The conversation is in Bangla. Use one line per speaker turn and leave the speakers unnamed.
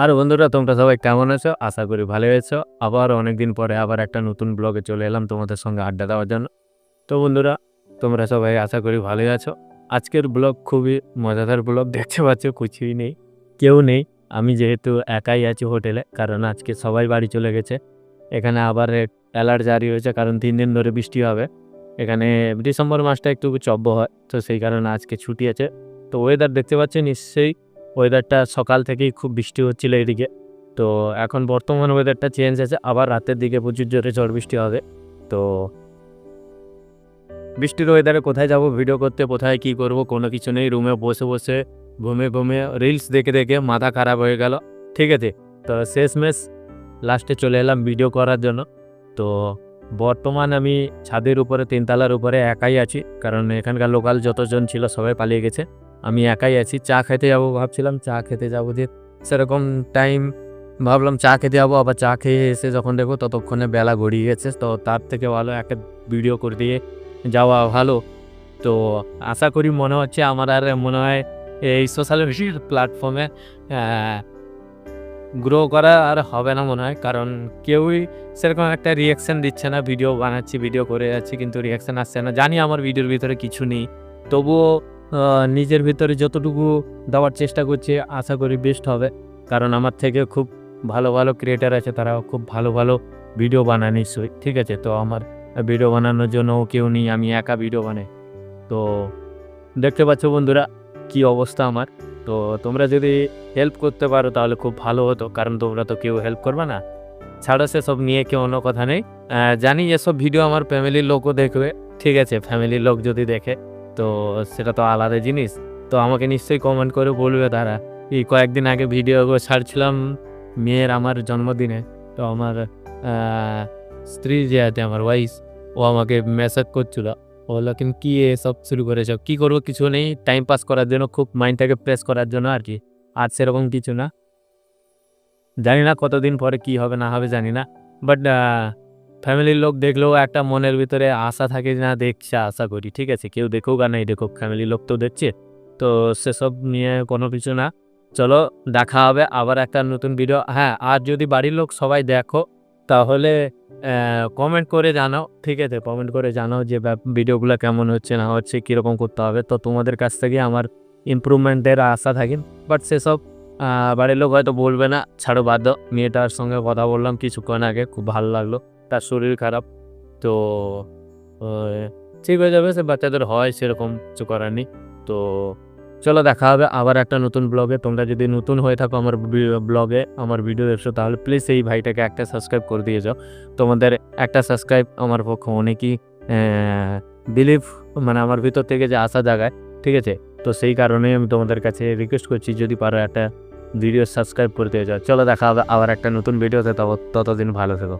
আর বন্ধুরা, তোমরা সবাই কেমন আছো? আশা করি ভালো আছো। আবার অনেকদিন পরে আবার একটা নতুন ব্লগে চলে এলাম তোমাদের সঙ্গে আড্ডা দেওয়ার জন্য। তো বন্ধুরা, তোমরা সবাই আশা করি ভালোই আছো। আজকের ব্লগ খুবই মজাদার ব্লগ, দেখতে পাচ্ছ কিছুই নেই, কেউ নেই। আমি যেহেতু একাই আছি হোটেলে, কারণ আজকে সবাই বাড়ি চলে গেছে। এখানে আবার অ্যালার্ট জারি হয়েছে, কারণ তিন দিন ধরে বৃষ্টি হবে। এখানে ডিসেম্বর মাসটা একটু চব্য হয়, তো সেই কারণে আজকে ছুটি আছে। তো ওয়েদার দেখতে পাচ্ছি, নিশ্চয়ই ওয়েদারটা সকাল থেকেই খুব বৃষ্টি হচ্ছিল এদিকে। তো এখন বর্তমান ওয়েদারটা চেঞ্জ আছে আবার রাতের দিকে প্রচুর জোরে ঝড় বৃষ্টি হবে। তো বৃষ্টির ওয়েদারে কোথায় যাব ভিডিও করতে, কোথায় কি করব, কোনো কিছু নেই রুমে বসে বসে, ঘুমে ঘুমে রিলস দেখে দেখে মাথা খারাপ হয়ে গেল। ঠিক আছে, তো শেষমেশ লাস্টে চলে এলাম ভিডিও করার জন্য। তো বর্তমান আমি ছাদের উপরে, তিনতলার উপরে একাই আছি, কারণ এখানকার লোকাল যতজন ছিল সবাই পালিয়ে গেছে। আমি একাই আছি, চা খেতে যাব ভাবছিলাম, চা খেতে যাব যে সেরকম টাইম ভাবলাম চা খেতে যাব, আবার চা খেয়ে এসে যখন দেখব ততক্ষণে বেলা গড়িয়ে গেছে, তো তার থেকে ভালো একটা ভিডিও করে দিয়ে যাওয়া ভালো। তো আশা করি মনে হচ্ছে আমার আর মনে হয় এই সোশ্যাল মিডিয়ার প্ল্যাটফর্মে গ্রো করা আর হবে না মনে হয়, কারণ কেউই সেরকম একটা রিয়াকশান দিচ্ছে না ভিডিও বানাচ্ছি ভিডিও করে যাচ্ছি, কিন্তু রিয়াকশান আসছে না। জানি আমার ভিডিওর ভিতরে কিছু নেই, তবুও নিজের ভিতরে যতটুকু দেওয়ার চেষ্টা করছি, আশা করি বেস্ট হবে। কারণ আমার থেকে খুব ভালো ভালো ক্রিয়েটার আছে তারা খুব ভালো ভালো ভিডিও বানায় নিশ্চয়ই, ঠিক আছে? তো আমার ভিডিও বানানোর জন্য কেউ নেই, আমি একা ভিডিও বানাই। তো দেখতে পাচ্ছ বন্ধুরা, কি অবস্থা আমার? তো তোমরা যদি হেল্প করতে পারো তাহলে খুব ভালো হতো, কারণ তোমরা তো কেউ হেল্প করবে না। ছাড়ো সেসব নিয়ে, কেউ অন্য কথা নেই। জানি এসব ভিডিও আমার ফ্যামিলির লোকও দেখবে, ঠিক আছে? ফ্যামিলির লোক যদি দেখে। তো সেটা তো আলাদা জিনিস। তো আমাকে নিশ্চয়ই কমেন্ট করে বলবে তারা। এই কয়েকদিন আগে ভিডিও ছাড়ছিলাম মেয়ের আমার জন্মদিনে। তো আমার স্ত্রী যে আছে আমার ওয়াইফ ও আমাকে মেসেজ করছিল। বলল, কিন্তু কী এসব শুরু করেছ? কী করব? কিছু নেই। টাইম পাস করার জন্য, খুব মাইন্ডটাকে প্রেস করার জন্য আর কি। আর সেরকম কিছু না। জানি না কতদিন পরে কি হবে, না হবে জানি না। বাট ফ্যামিলির লোক দেখলেও একটা মনের ভিতরে আশা থাকে না, দেখছে, আশা করি। ঠিক আছে, কেউ দেখুক আর নাই দেখুক ফ্যামিলির লোক তো দেখছে। তো সেসব নিয়ে কোনো কিছু না। চলো, দেখা হবে আবার একটা নতুন ভিডিও হ্যাঁ আর যদি বাড়ির লোক সবাই দেখো, তাহলে কমেন্ট করে জানাও। ঠিক আছে কমেন্ট করে জানাও যে ভিডিওগুলো কেমন হচ্ছে, না হচ্ছে, কীরকম করতে হবে? তো তোমাদের কাছ থেকে আমার ইমপ্রুভমেন্টের আশা থাকে। বাট সেসব বাড়ির লোক হয়তো বলবে না, ছাড়ো, বাদ মেয়েটার সঙ্গে কথা বললাম কিছুক্ষণ আগে, খুব ভালো লাগল। তার শরীর খারাপ, তো ঠিক হয়ে যাবে, সে বাচ্চাদের হয়, সেরকম কিছু করার নেই। তো, চলো, দেখা হবে আবার একটা নতুন ব্লগে। তোমরা যদি নতুন হয়ে থাকো আমার ব্লগে, আমার ভিডিও দেখছ, তাহলে প্লিজ এই ভাইটাকে একটা সাবস্ক্রাইব করে দিয়ে যাও। তোমাদের একটা সাবস্ক্রাইব আমার পক্ষে অনেকই বিলিভ মানে আমার ভিতর থেকে যে আশা জাগায়, ঠিক আছে? তো সেই কারণেই আমি তোমাদের কাছে রিকোয়েস্ট করছি, যদি পারো একটা ভিডিও সাবস্ক্রাইব করে দিয়ে যাও চলো দেখা হবে আবার একটা নতুন ভিডিওতে তত ততদিন ভালো থেকো।